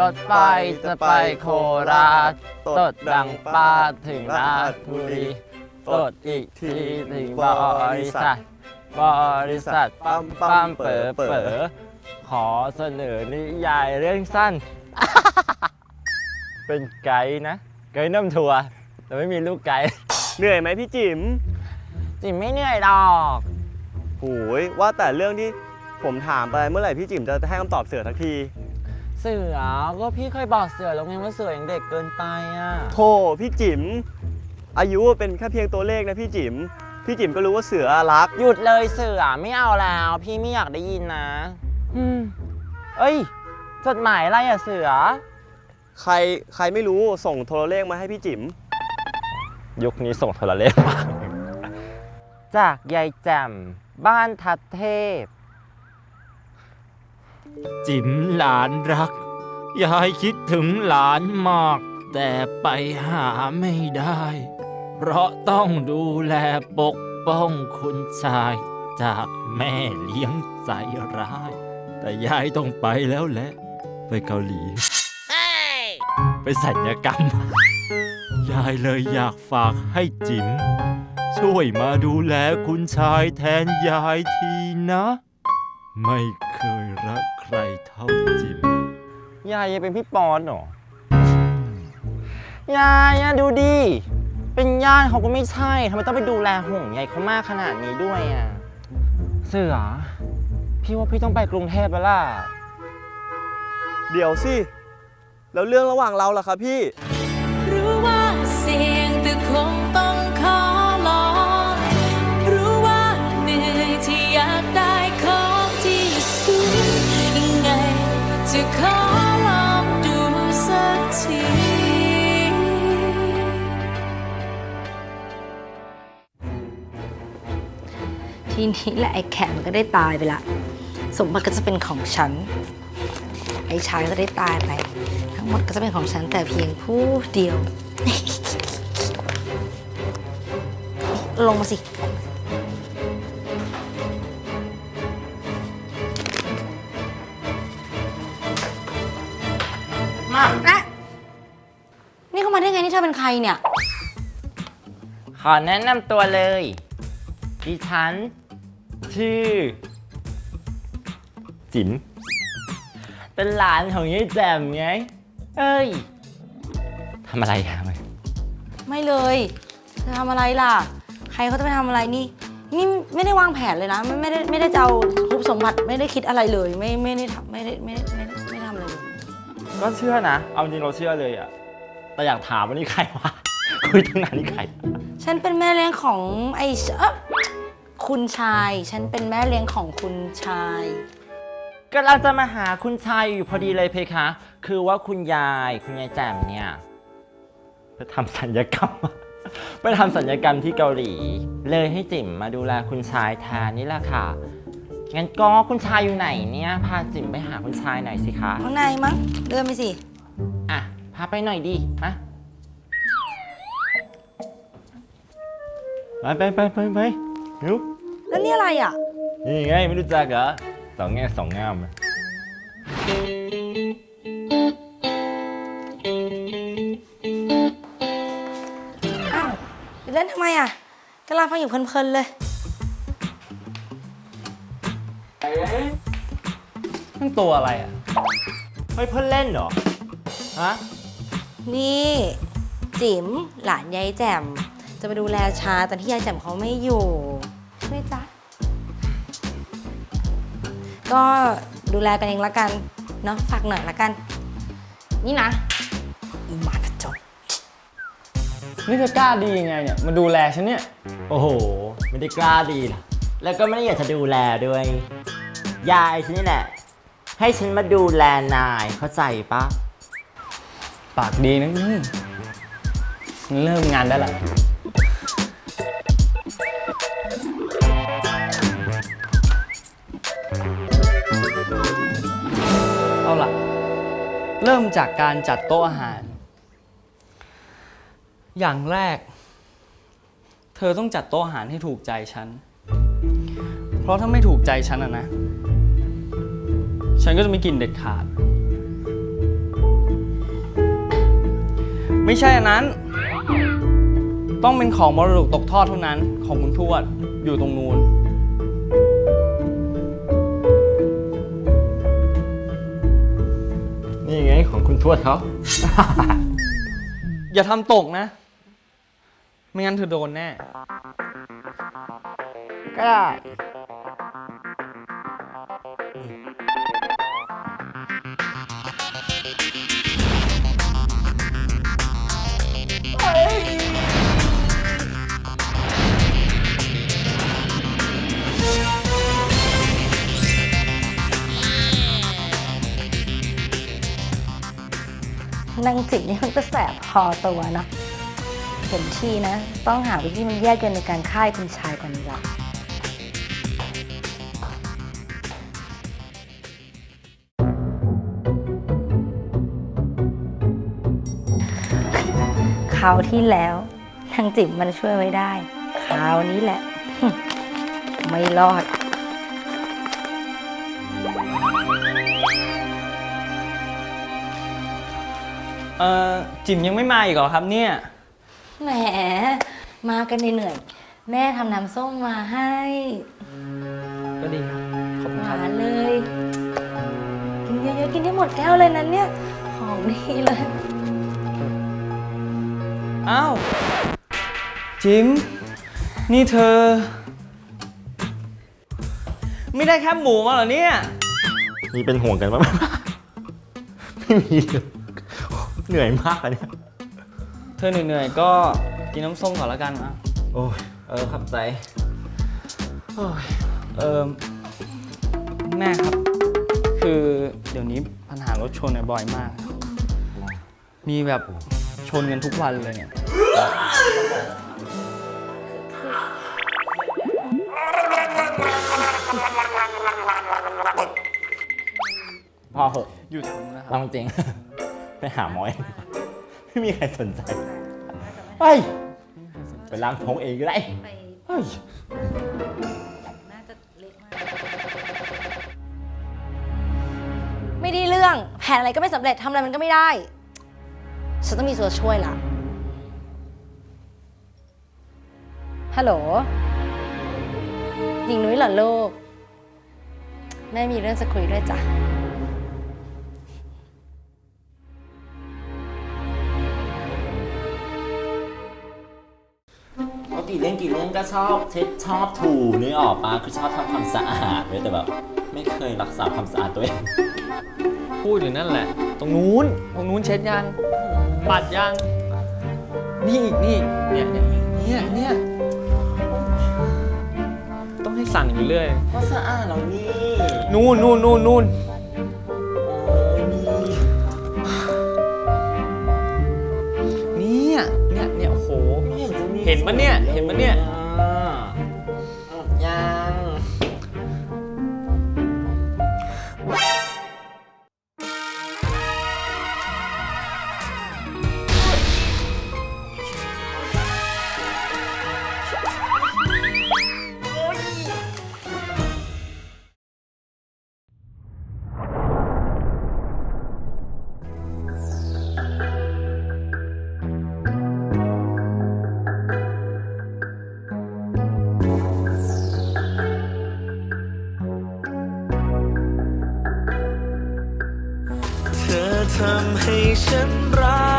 รถไฟจะไปโคราชตดดังป้าถึงราชบุรีตดอีกทีถึงบริษัท บริษัทปั๊มปั๊มเป๋อเป๋อขอเสนอนิยายเรื่องสั้น เป็นไกด์นะ ไกด์น้ำทัวร์แต่ไม่มีลูกไกด์เหนื่อยไหมพี่จิ๋มจิมไม่เหนื่อยหรอกโหูยว่าแต่เรื่องที่ผมถามไปเมื่อไหร่พี่จิ๋มจะให้คำตอบเสือสักที เสือก็พี่เคยบอกเสือแล้วไงว่าเสือยังเด็กเกินไปอะโธ่พี่จิ๋มอายุเป็นแค่เพียงตัวเลขนะพี่จิ๋มพี่จิ๋มก็รู้ว่าเสือรัก หยุดเลยเสือไม่เอาแล้ว พี่ไม่อยากได้ยินนะอืมเอ้ย จดหมายอะไรอะเสือ ใครใครไม่รู้ส่งโทรเลขมาให้พี่จิ๋มยุคนี้ส่งโทรเลขมาจากยายแจ่มบ้านทัดเทพ จิ๋มหลานรัก ยายคิดถึงหลานมาก แต่ไปหาไม่ได้ เพราะต้องดูแลปกป้องคุณชายจากแม่เลี้ยงใจร้าย แต่ยายต้องไปแล้วแหละ ไปเกาหลี ไปสัญญกรรม ยายเลยอยากฝากให้จิ๋มช่วยมาดูแลคุณชายแทนยายทีนะ ไม่เคยรักใครเท่าจิ๋มยายยังเป็นพี่ปอนเหรอยายอะดูดิ เป็นญาติเขาก็ไม่ใช่ทำไมต้องไปดูแลห่วงใยเขามากขนาดนี้ด้วยอะเสือ พี่ว่าพี่ต้องไปกรุงเทพแล้วล่ะ เดี๋ยวสิ แล้วเรื่องระหว่างเราล่ะครับพี่ รู้ว่าเสี่ยงแต่คงต้อง ทีนี้แหละไอ้แขกมันก็ได้ตายไปละ สมบัติก็จะเป็นของฉัน ไอ้ชายก็จะได้ตายไป ทั้งหมดก็จะเป็นของฉันแต่เพียงผู้เดียว ลงมาสิ มานะนี่เข้ามาได้ไงนี่เธอเป็นใครเนี่ย ขอแนะนำตัวเลย ดิฉัน ชื่อ จิ๋มเป็นหลานของยายแจ่มไง เอ้ยทำอะไรอะไม่เลยเธอทำอะไรล่ะ ใครเขาจะไปทำอะไรนี่ นี่ไม่ได้วางแผนเลยนะ ไม่ไม่ได้ไม่ได้จะเอาทุบสมบัติไม่ได้คิดอะไรเลย ไม่ไม่ได้ทำไม่ได้ไม่ได้ไม่ได้ไม่ได้ทำอะไรเลย ก็เชื่อนะ เอาจริงเราเชื่อเลยอะแต่อยากถามว่านี่ใครวะคุยตั้งนานนี่ใคร ฉันเป็นแม่เลี้ยงของไอ้เชเอ้อ คุณชาย ฉันเป็นแม่เลี้ยงของคุณชาย กำลังจะมาหาคุณชายอยู่พอดีเลยเพคะ คือว่าคุณยายคุณยายแจ่มเนี่ยไปทำสัญญกรรม ไปทำสัญญกรรมที่เกาหลี เลยให้จิ๋มมาดูแลคุณชายแทนนี่แหละค่ะ งั้นก็คุณชายอยู่ไหนเนี่ยพาจิ๋มไปหาคุณชายหน่อยสิคะข้างในมั้งเดินไปสิ อะพาไปหน่อยดิมาไปไปไปไปไป เร็วแล้วนี่อะไรอะ นี่ไงไม่รู้จักเหรอสองแง่สองงามอ้าวเล่นทำไมอะกำลังฟังอยู่เพลินๆเลย นั่นตัวอะไรอะเฮ้ยเพื่อนเล่นเหรอ ฮะ นี่ จิ๋มหลานยายแจ่ม จะมาดูแลชาตอนที่ยายแจ่มเขาไม่อยู่ ใช่ไหมจ๊ะก็ดูแลกันเองละกัน เนาะฝากหน่อยละกัน นี่นะอีหมาผจญนี่เธอกล้าดียังไงเนี่ยมาดูแลฉันเนี่ย โอ้โห ไม่ได้กล้าดีหรอกแล้วก็ไม่ได้อยากจะดูแลด้วย ยายฉันนี่แหละ ให้ฉันมาดูแลนายเข้าใจปะปากดีนะนี่เริ่มงานได้ละ เอาล่เริ่มจากการจัดโต๊ะอาหาร อย่างแรก เธอต้องจัดโต๊ะอาหารให้ถูกใจฉัน เพราะถ้าไม่ถูกใจฉันอะนะ ฉันก็จะไม่กินเด็ดขาด ไม่ใช่อันนั้น ต้องเป็นของมรดกตกทอดเท่านั้นของคุณทวดอยู่ตรงนู้น ทวดเขา อย่าทำตกนะ ไม่งั้นเธอโดนแน่ ก็ได้ งจิตนี่มันก็แสบพอตัวเนาะเห็นทีนะ ต้องหาวิธีมันแยกกันในการฆ่าคุณชายคนนี้ละคราวที่แล้วนางจิ๋มมันช่วยไว้ได้ คราวนี้แหละ ไม่รอด เอ่อจิ๋มยังไม่มาอีกเหรอครับเนี่ย แหม มากันเหนื่อยๆแม่ทำน้ำส้มมาให้ก็ดีครับ ขอบคุณหครับ วานเลย กินเยอะๆ กินได้หมดแก้วเลยนั้นเนี่ยหอมดีเลย อ้าว จิ๋มนี่เธอ ไม่ได้แค่หมูมาเหรอเนี่ย มีเป็นห่วงกันบ้างไหม ไม่มีเลย เหนื่อยมากอะเนี่ยเธอเหนื่อยๆก็กินน้ำส้มก่อนแล้วกันนะโอ้ยเออขับใจเออแม่ครับ คือเดี๋ยวนี้ปัญหารถชนเนี่ยบ่อยมาก มีแบบชนกันทุกวันเลยเนี่ย พอเหอะหยุดทำนะครับ ลองจริง ไปหาหมอเอง ไม่มีใครสนใจเฮ้ยไปล้างท้องเองก็ได้เฮ้ยไม่ได้เรื่องแผนอะไรก็ไม่สำเร็จทำอะไรมันก็ไม่ได้ ฉันต้องมีตัวช่วยละฮัลโหลหญิงนุ้ยเหรอลูกแม่มีเรื่องจะคุยด้วยจ้ะ กติเล่นกี่เรื่องก็ชอบเช็ดชอบถูนึกออกปะคือชอบทำความสะอาดเลยแต่แบบไม่เคยรักษาความสะอาดตัวเองพูดอยู่นั่นแหละ ตรงนู้นตรงนู้นเช็ดยังปัดยังนี่อีกนี่อีกเนี่ยเนี่ยเนี่ยเนี่ยต้องให้สั่นอยู่เรื่อยก็สะอาดแล้วนี่นู่นนู่นนู่นนู่น ห็นมีเห็นปะเนี่ย เห็นปะเนี่ย ทำให้ฉันรัก